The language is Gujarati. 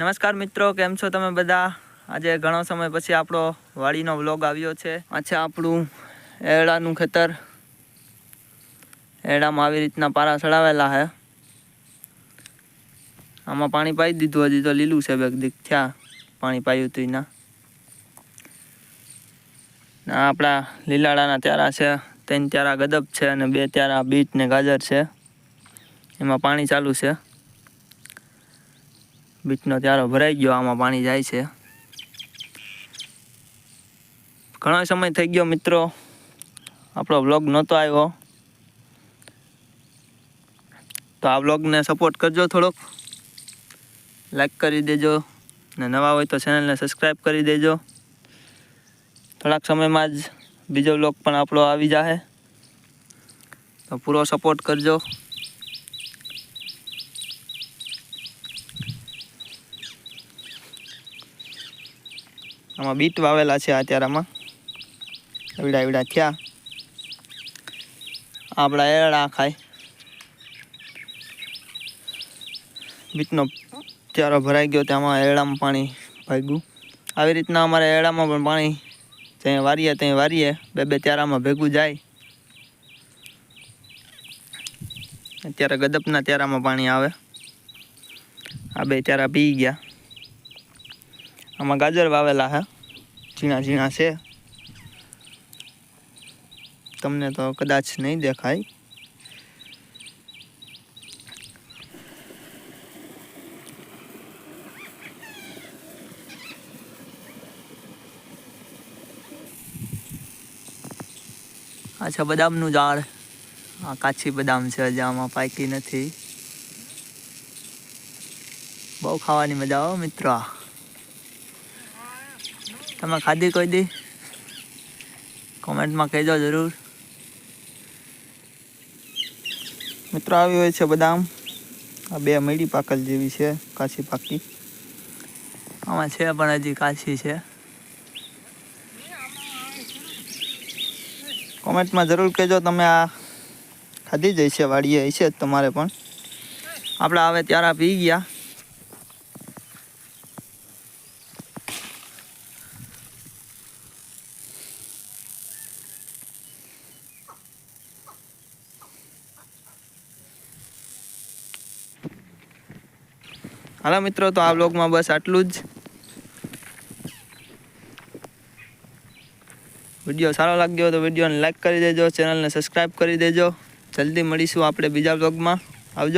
નમસ્કાર મિત્રો, કેમ છો તમે બધા? આજે ઘણો સમય પછી આપણો વાડીનો વ્લોગ આવ્યો છે. આ છે આપણું એડાનું ખેતર એડામાં આવી રીતના પારા ચડાવેલા છે. આમાં પાણી પાઈ દીધું, હજી તો લીલું છે બેગ દીક. થયા પાણી પાયું હતું એના આપણા લીલાડાના ત્યારા છે, ત્રણ ત્યારા ગદબ છે અને બે ત્યારા બીટ ને ગાજર છે. એમાં પાણી ચાલુ છે. બીટનો ચારો ભરાઈ ગયો, આમાં પાણી જાય છે. ઘણો સમય થઈ ગયો મિત્રો. આપણો વ્લોગ નહોતો આવ્યો. તો આ વ્લોગને સપોર્ટ કરજો થોડોક. લાઈક કરી દેજો. ને નવા હોય તો ચેનલને સબસ્ક્રાઈબ કરી દેજો. થોડાક સમયમાં જ બીજો વ્લોગ પણ આપણો આવી જશે તો પૂરો સપોર્ટ કરજો. આમાં બીટ વાવેલા છે અત્યારમાં. એવડા એવડા થયા. આપણા એરડા ખાય. બીટનો ચારો ભરાઈ ગયો તેમાં એરડામાં પાણી ભાગ્યું આવી રીતના અમારે એરડામાં પણ પાણી ત્યાં વારીએ ત્યાં વારીએ, બે બે ત્યારામાં ભેગું જાય. અત્યારે ગદપના ત્યારામાં પાણી આવે. આ બે ત્યારા પી ગયા. આમાં ગાજર વાવેલા છે ઝીણા ઝીણા છે. તમને તો કદાચ નહીં દેખાય. આ છે બદામનું ઝાડ આ કાચી બદામ છે, હજી આમાં પાકી નથી. બહુ ખાવાની મજા આવે મિત્રો તમે ખાધી કોઈ દી? કોમેન્ટમાં કહેજો જરૂર. મિત્રો આવી હોય છે બદામ. આ બે મળી પાકલ જેવી છે, કાચી પાકી. આમાં છે પણ હજી કાચી છે. કોમેન્ટમાં જરૂર કહેજો તમે આ ખાધી જ હશે વાડીએ જ તમારે પણ. આપણે હવે ત્યારે પી ગયા. હાલો મિત્રો, તો આ બ્લોગમાં બસ આટલું જ. વીડિયો સારો લાગ્યો તો વિડીયોને લાઇક કરી દેજો, ચેનલને સબસ્ક્રાઈબ કરી દેજો. જલ્દી મળીશું આપણે બીજા બ્લોગમાં